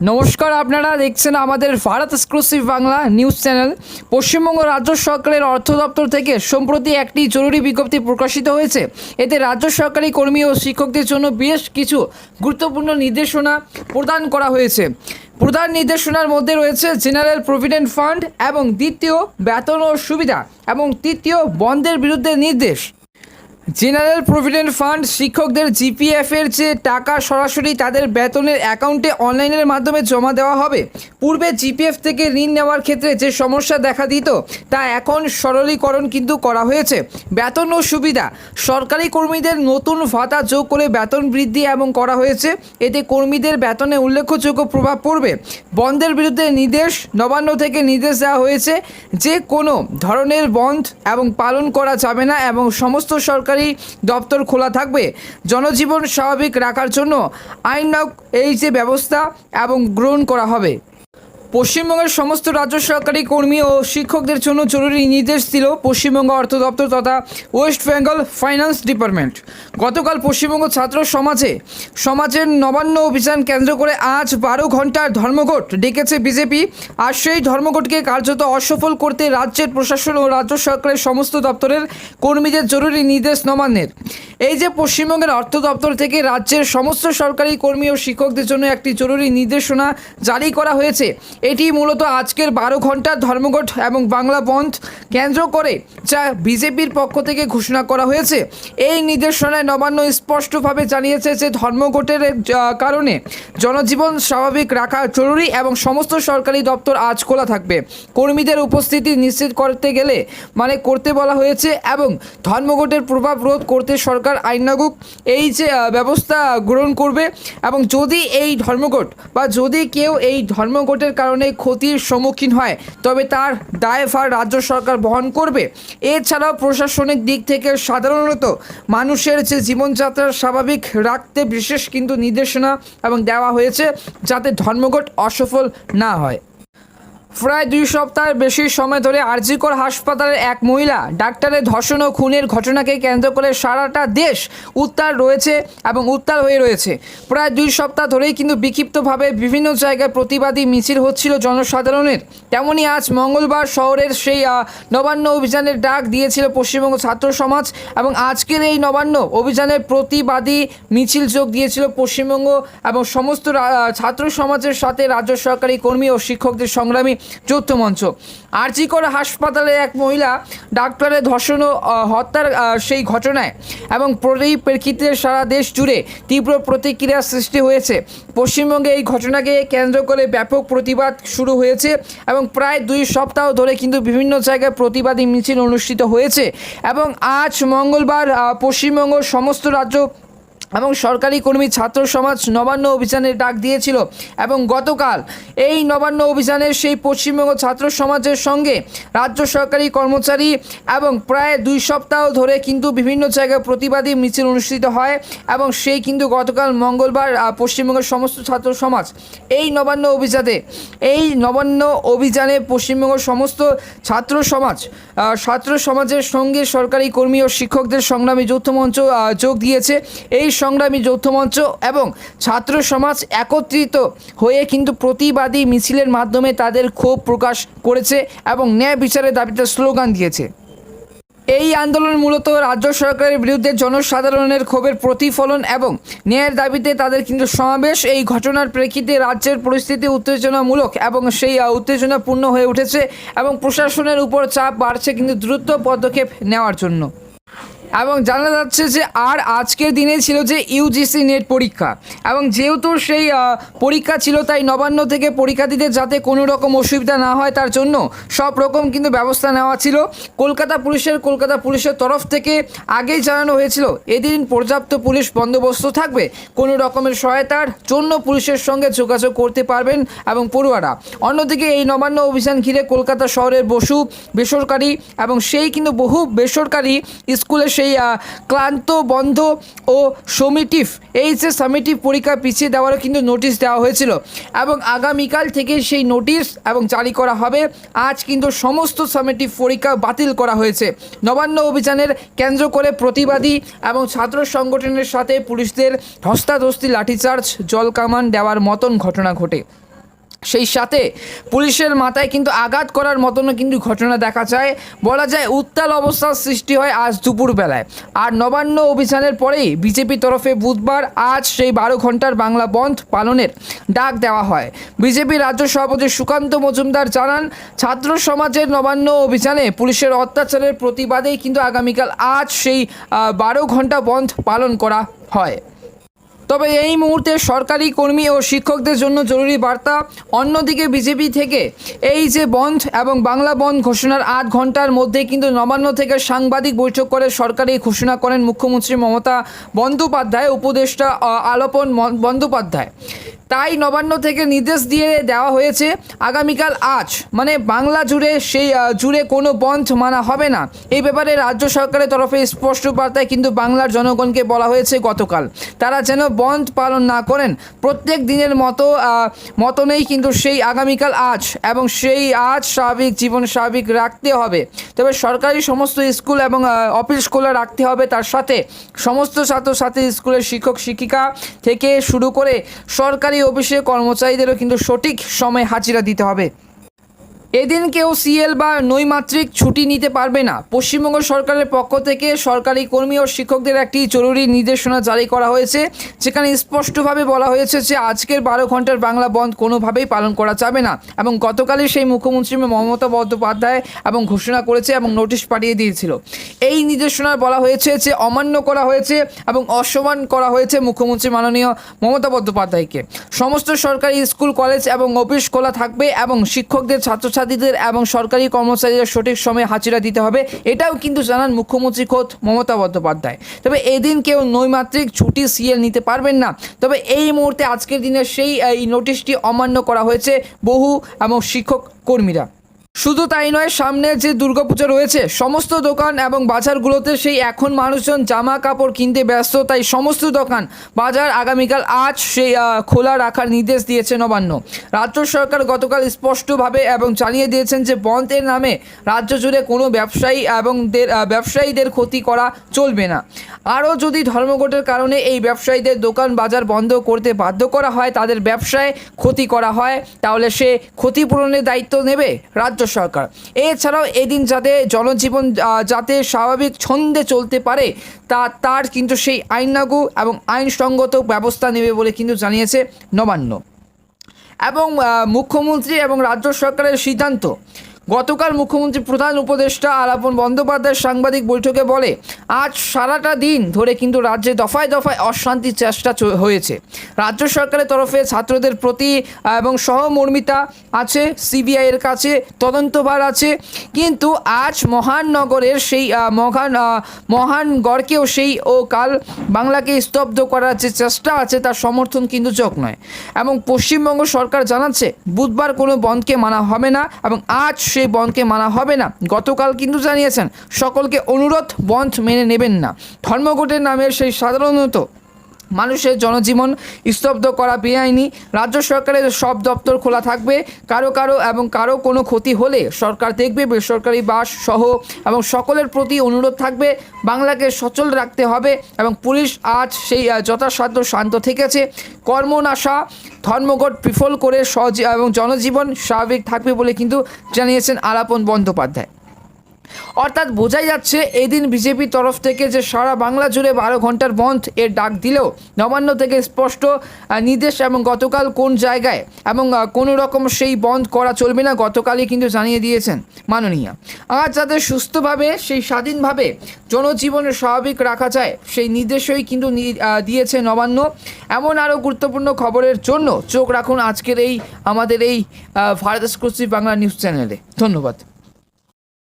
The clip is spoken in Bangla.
নমস্কার, আপনারা দেখছেন আমাদের Bharat exclusive Bangla news channel Paschimbanga রাজ্য সরকারের অর্থ দপ্তর থেকে সম্প্রতি একটি জরুরি বিজ্ঞপ্তি প্রকাশিত হয়েছে। এতে রাজ্য সরকারি কর্মী ও শিক্ষকদের জন্য বেশ কিছু গুরুত্বপূর্ণ নির্দেশনা প্রদান করা হয়েছে। প্রধান নির্দেশনার মধ্যে রয়েছে জেনারেল প্রভিডেন্ট ফান্ড এবং দ্বিতীয় বেতন ও সুবিধা এবং তৃতীয় বন্ধের বিরুদ্ধে নির্দেশ। জেনারেল প্রভিডেন্ট ফান্ড শিক্ষকদের জিপিএফ এর যে টাকা সরাসরি তাদের বেতনের অ্যাকাউন্টে অনলাইনের মাধ্যমে জমা দেওয়া হবে। পূর্বে জিপিএফ থেকে ঋণ নেওয়ার ক্ষেত্রে যে সমস্যা দেখা দিত, তা এখন সরলীকরণ কিন্তু করা হয়েছে। বেতন ও সুবিধা, সরকারি কর্মীদের নতুন ভাতা যোগ করে বেতন বৃদ্ধি এবং করা হয়েছে। এতে কর্মীদের বেতনে উল্লেখযোগ্য প্রভাব পড়বে। বন্ধের বিরুদ্ধে নির্দেশ, নবান্ন থেকে নির্দেশ দেওয়া হয়েছে যে কোনো ধরনের বন্ধ এবং পালন করা যাবে না এবং সমস্ত সরকারি দপ্তর খোলা থাকবে। জনজীবন স্বাভাবিক রাখার জন্য আইনক এই যে ব্যবস্থা এবং গ্রহণ করা হবে। পশ্চিমবঙ্গের সমস্ত রাজ্য সরকারি কর্মী ও শিক্ষকদের জন্য জরুরি নির্দেশ দিল পশ্চিমবঙ্গ অর্থ দপ্তর তথা ওয়েস্ট বেঙ্গল ফাইন্যান্স ডিপার্টমেন্ট। গতকাল পশ্চিমবঙ্গ ছাত্র সমাজে সমাজের নবান্ন অভিযান কেন্দ্র করে আজ বারো ঘণ্টার ধর্মঘট ডেকেছে বিজেপি। আর সেই ধর্মঘটকে কার্যত অসফল করতে রাজ্যের প্রশাসন ও রাজ্য সরকারের সমস্ত দপ্তরের কর্মীদের জরুরি নির্দেশ নবান্নের। এই যে পশ্চিমবঙ্গের অর্থ দপ্তর থেকে রাজ্যের সমস্ত সরকারি কর্মী ও শিক্ষকদের জন্য একটি জরুরি নির্দেশনা জারি করা হয়েছে এটি মূলত আজকের বারো ঘণ্টার ধর্মঘট এবং বাংলা বন্ধ কেন্দ্র করে যা বিজেপির পক্ষ থেকে ঘোষণা করা হয়েছে। এই নির্দেশনায় নবান্ন স্পষ্টভাবে জানিয়েছে যে ধর্মঘটের কারণে জনজীবন স্বাভাবিক রাখা জরুরি এবং সমস্ত সরকারি দপ্তর আজ খোলা থাকবে। কর্মীদের উপস্থিতি নিশ্চিত করতে গেলে মানে করতে বলা হয়েছে এবং ধর্মঘটের প্রভাব রোধ করতে সরকার আইন লাগুক এই যে ব্যবস্থা গ্রহণ করবে এবং যদি এই ধর্মঘট বা যদি কেউ এই ধর্মঘটের কারণে ক্ষতির সম্মুখীন হয়, তবে তার দায়ভার রাজ্য সরকার বহন করবে। এছাড়াও প্রশাসনিক দিক থেকে সাধারণত মানুষের যে জীবনযাত্রা স্বাভাবিক রাখতে বিশেষ কিন্তু নির্দেশনা এবং দেওয়া হয়েছে যাতে ধর্মঘট অসফল না হয়। প্রায় দুই সপ্তাহের বেশি সময় ধরে আরজিকর হাসপাতালের এক মহিলা ডাক্তারের ধর্ষণ ও খুনের ঘটনাকে কেন্দ্র করে সারাটা দেশ উত্তাল রয়েছে এবং উত্তাল হয়ে রয়েছে। প্রায় দুই সপ্তাহ ধরেই কিন্তু বিক্ষিপ্তভাবে বিভিন্ন জায়গায় প্রতিবাদী মিছিল হচ্ছিল জনসাধারণের। তেমনই আজ মঙ্গলবার শহরের সেই নবান্ন অভিযানের ডাক দিয়েছিল পশ্চিমবঙ্গ ছাত্র সমাজ এবং আজকের এই নবান্ন অভিযানের প্রতিবাদী মিছিল যোগ দিয়েছিল পশ্চিমবঙ্গ এবং সমস্ত ছাত্র সমাজের সাথে রাজ্য সরকারি কর্মী ও শিক্ষকদের সংগ্রামী যৌথ মঞ্চ। আরজিকর হাসপাতালে এক মহিলা ডাক্তারের ধর্ষণ ও হত্যার সেই ঘটনায় এবং পরিপ্রেক্ষিতে সারা দেশ জুড়ে তীব্র প্রতিক্রিয়া সৃষ্টি হয়েছে। পশ্চিমবঙ্গে এই ঘটনাকে কেন্দ্র করে ব্যাপক প্রতিবাদ শুরু হয়েছে এবং প্রায় দুই সপ্তাহ ধরে কিন্তু বিভিন্ন জায়গায় প্রতিবাদী মিছিল অনুষ্ঠিত হয়েছে এবং আজ মঙ্গলবার পশ্চিমবঙ্গ সমস্ত রাজ্য এবং সরকারি কর্মী ছাত্র সমাজ নবান্ন অভিযানের ডাক দিয়েছিল। এবং গতকাল এই নবান্ন অভিযানের সেই পশ্চিমবঙ্গ ছাত্র সমাজের সঙ্গে রাজ্য সরকারি কর্মচারী এবং প্রায় দুই সপ্তাহ ধরে কিন্তু বিভিন্ন জায়গায় প্রতিবাদী মিছিল অনুষ্ঠিত হয় এবং সেই কিন্তু গতকাল মঙ্গলবার পশ্চিমবঙ্গের সমস্ত ছাত্র সমাজ এই নবান্ন অভিযানে, এই নবান্ন অভিযানে পশ্চিমবঙ্গের সমস্ত ছাত্র সমাজ ছাত্র সমাজের সঙ্গে সরকারি কর্মী ও শিক্ষকদের সংগ্রামী যৌথ মঞ্চ যোগ দিয়েছে। এই সংগ্রামী যৌথ মঞ্চ এবং ছাত্র সমাজ একত্রিত হয়ে কিন্তু প্রতিবাদী মিছিলের মাধ্যমে তাদের ক্ষোভ প্রকাশ করেছে এবং ন্যায় বিচারের দাবিতে স্লোগান দিয়েছে। এই আন্দোলন মূলত রাজ্য সরকারের বিরুদ্ধে জনসাধারণের ক্ষোভের প্রতিফলন এবং ন্যায়ের দাবিতে তাদের কিন্তু সমাবেশ। এই ঘটনার প্রেক্ষিতে রাজ্যের পরিস্থিতি উত্তেজনামূলক এবং সেই উত্তেজনাপূর্ণ হয়ে উঠেছে এবং প্রশাসনের উপর চাপ বাড়ছে কিন্তু দ্রুত পদক্ষেপ নেওয়ার জন্য। এবং জানা যাচ্ছে যে আর আজকের দিনে ছিল যে ইউজিসি নেট পরীক্ষা। এবং যেহেতু সেই পরীক্ষা ছিল, তাই নবান্ন থেকে পরীক্ষার্থীদের যাতে কোনো রকম অসুবিধা না হয় তার জন্য সব রকম কিন্তু ব্যবস্থা নেওয়া ছিল। কলকাতা পুলিশের কলকাতা পুলিশের তরফ থেকে আগেই জানানো হয়েছিল, এদিন পর্যাপ্ত পুলিশ বন্দোবস্ত থাকবে, কোনো রকমের সহায়তার জন্য পুলিশের সঙ্গে যোগাযোগ করতে পারবেন এবং পড়ুয়ারা। অন্যদিকে এই নবান্ন অভিযান ঘিরে কলকাতা শহরের বসু, বেসরকারি এবং সেই কিন্তু বহু বেসরকারি স্কুলে সেই আহ, ক্লান্ত বন্ধ ও সমিটিভ এই যে সামিটিভ পরীক্ষা পিছিয়ে দেওয়ারও কিন্তু নোটিশ দেওয়া হয়েছিল। এবং আগামীকাল থেকে সেই নোটিশ এবং জারি করা হবে। আজ কিন্তু সমস্ত সামিটিভ পরীক্ষা বাতিল করা হয়েছে। নবান্ন অভিযানের কেন্দ্র করে প্রতিবাদী এবং ছাত্র সংগঠনের সাথে পুলিশদের ধস্তাধস্তি লাঠিচার্জ জল কামান দেওয়ার মতন ঘটনা ঘটে। সেই সাথে পুলিশের মাথায় কিন্তু আঘাত করার মতনও কিন্তু ঘটনা দেখা যায়। বলা যায় উত্তাল অবস্থার সৃষ্টি হয় আজ দুপুরবেলায়। আর নবান্ন অভিযানের পরেই বিজেপি তরফে বুধবার আজ সেই বারো ঘণ্টার বাংলা বন্ধ পালনের ডাক দেওয়া হয়। বিজেপি রাজ্য সভাপতি সুকান্ত মজুমদার জানান, ছাত্র সমাজের নবান্ন অভিযানে পুলিশের অত্যাচারের প্রতিবাদেই কিন্তু আগামীকাল আজ সেই বারো ঘণ্টা বন্ধ পালন করা হয়। তবে এই মুহূর্তে সরকারি কর্মী ও শিক্ষকদের জন্য জরুরি বার্তা অন্যদিকে বিজেপি থেকে। এই যে বন্ধ এবং বাংলা বন্ধ ঘোষণার আট ঘণ্টার মধ্যে কিন্তু নবান্ন থেকে সাংবাদিক বৈঠক করে সরকারি ঘোষণা করেন মুখ্যমন্ত্রী মমতা বন্দ্যোপাধ্যায়, উপদেষ্টা আলোপন বন্দ্যোপাধ্যায়। তাই নবান্ন থেকে নির্দেশ দিয়ে দেওয়া হয়েছে আগামীকাল আজ। মানে বাংলা জুড়ে সেই জুড়ে কোনো বন্ধ মানা হবে না। এই ব্যাপারে রাজ্য সরকারের তরফে স্পষ্ট বার্তায় কিন্তু বাংলার জনগণকে বলা হয়েছে গতকাল। তারা যেন বন্ধ পালন না করেন, প্রত্যেক দিনের মতো মতনেই কিন্তু সেই আগামীকাল আজ এবং সেই আজ স্বাভাবিক জীবন স্বাভাবিক রাখতে হবে। তবে সরকারি সমস্ত স্কুল এবং অফিস খোলা রাখতে হবে। তার সাথে সমস্ত ছাত্রছাত্রী, স্কুলের শিক্ষক, শিক্ষিকা থেকে শুরু করে সরকারি অফিসে কর্মচারীদেরও কিন্তু সঠিক সময়ে হাজিরা দিতে হবে। এদিন কেউ সিএল বা নৈমাত্রিক ছুটি নিতে পারবে না। পশ্চিমবঙ্গ সরকারের পক্ষ থেকে সরকারি কর্মী ও শিক্ষকদের একটি জরুরি নির্দেশনা জারি করা হয়েছে। যেখানে স্পষ্টভাবে বলা হয়েছে যে আজকের বারো ঘণ্টার বাংলা বন্ধ কোনোভাবেই পালন করা যাবে না এবং গতকালই সেই মুখ্যমন্ত্রী মমতা বন্দ্যোপাধ্যায় এবং ঘোষণা করেছে এবং নোটিশ পাঠিয়ে দিয়েছিল। এই নির্দেশনায় বলা হয়েছে যে অমান্য করা হয়েছে এবং অসম্মান করা হয়েছে মুখ্যমন্ত্রী মাননীয় মমতা বন্দ্যোপাধ্যায়কে। সমস্ত সরকারি স্কুল, কলেজ এবং অফিস খোলা থাকবে এবং শিক্ষকদের ছাত্রছাত্রীদের এবং সরকারি কর্মচারীদের সঠিক সময়ে হাজিরা দিতে হবে, এটাও কিন্তু জানান মুখ্যমন্ত্রী খোদ মমতা বন্দ্যোপাধ্যায়। তবে এদিন কেউ নৈমাত্রিক ছুটি সিএল নিতে পারবেন না। তবে এই মুহূর্তে আজকের দিনে সেই, এই নোটিশটি অমান্য করা হয়েছে বহু এবং শিক্ষক কর্মীরা। শুধু তাই নয়, সামনে যে দুর্গাপূজা রয়েছে, সমস্ত দোকান এবং বাজারগুলোতে সেই এখন মানুষজন জামা কাপড় কিনতে ব্যস্ত। তাই সমস্ত দোকান বাজার আগামীকাল আজ সেই খোলা রাখার নির্দেশ দিয়েছে নবান্ন। রাজ্য সরকার গতকাল স্পষ্টভাবে এবং জানিয়ে দিয়েছেন যে বন্ধের নামে রাজ্য জুড়ে কোনো ব্যবসায়ী এবং দের- ব্যবসায়ীদের ক্ষতি করা চলবে না। আরও যদি ধর্মঘটের কারণে এই ব্যবসায়ীদের দোকান বাজার বন্ধ করতে বাধ্য করা হয়, তাদের ব্যবসায় ক্ষতি করা হয়, তাহলে সে ক্ষতিপূরণের দায়িত্ব নেবে রাজ্য সরকার। এছাড়াও এদিন যাতে জনজীবন যাতে স্বাভাবিক ছন্দে চলতে পারে, তা, তার কিন্তু সেই আইনাগু এবং আইনসঙ্গত ব্যবস্থা নেবে বলে কিন্তু জানিয়েছে নবান্ন। এবং মুখ্যমন্ত্রী এবং রাজ্য সরকারের সিদ্ধান্ত। গতকাল মুখ্যমন্ত্রী প্রধান উপদেষ্টা আলাপন বন্দ্যোপাধ্যায় সাংবাদিক বৈঠকে বলে আজ সারাটা দিন ধরে কিন্তু রাজ্যে দফায় দফায় অশান্তির চেষ্টা হয়েছে। রাজ্য সরকারের তরফে ছাত্রদের প্রতি এবং সহমর্মিতা আছে সিবিআই এর কাছে তদন্তভার আছে। কিন্তু আজ মহাননগরের সেই মহান আহ, মহানগড়কেও সেই ও কাল বাংলাকে স্তব্ধ করার যে চেষ্টা আছে তার সমর্থন কিন্তু যোগ নয়। এবং পশ্চিমবঙ্গ সরকার জানাচ্ছে বুধবার কোনো বন্ধকে মানা হবে না এবং আজ সেই বন্ধকে মানা হবে না। গতকাল কিন্তু জানিয়েছেন সকলকে অনুরোধ বন্ধ মেনে নেবেন না। ধর্মঘটের নামে সেই সাধারণত মানুষের জনজীবন স্তব্ধ করা বেআইনি। রাজ্য সরকারের সব দপ্তর খোলা থাকবে। কারও কারও এবং কারও কোনো ক্ষতি হলে সরকার দেখবে, বেসরকারি বাস সহ এবং সকলের প্রতি অনুরোধ থাকবে, বাংলাকে সচল রাখতে হবে এবং পুলিশ আজ সেই যথাসাধ্য শান্ত থেকেছে। কর্মনাশা, ধর্মঘট বিফল করে সজ এবং জনজীবন স্বাভাবিক থাকবে বলে কিন্তু জানিয়েছেন আলাপন বন্দ্যোপাধ্যায়। অর্থাৎ বোঝাই যাচ্ছে, এই দিন বিজেপির তরফ থেকে যে সারা বাংলা জুড়ে বারো ঘণ্টার বন্ধ এর ডাক দিলেও নবান্ন থেকে স্পষ্ট নির্দেশ এবং গতকাল কোন জায়গায় এবং কোনো রকম সেই বন্ধ করা চলবে না, গতকালই কিন্তু জানিয়ে দিয়েছেন মাননীয়া। আর যাতে সুস্থভাবে, সেই স্বাধীনভাবে জনজীবনে স্বাভাবিক রাখা যায়, সেই নির্দেশই কিন্তু দিয়েছে নবান্ন। এমন আরও গুরুত্বপূর্ণ খবরের জন্য চোখ রাখুন আজকের এই, আমাদের এই ভারত এক্সক্লুসিভ বাংলা নিউজ চ্যানেলে। ধন্যবাদ।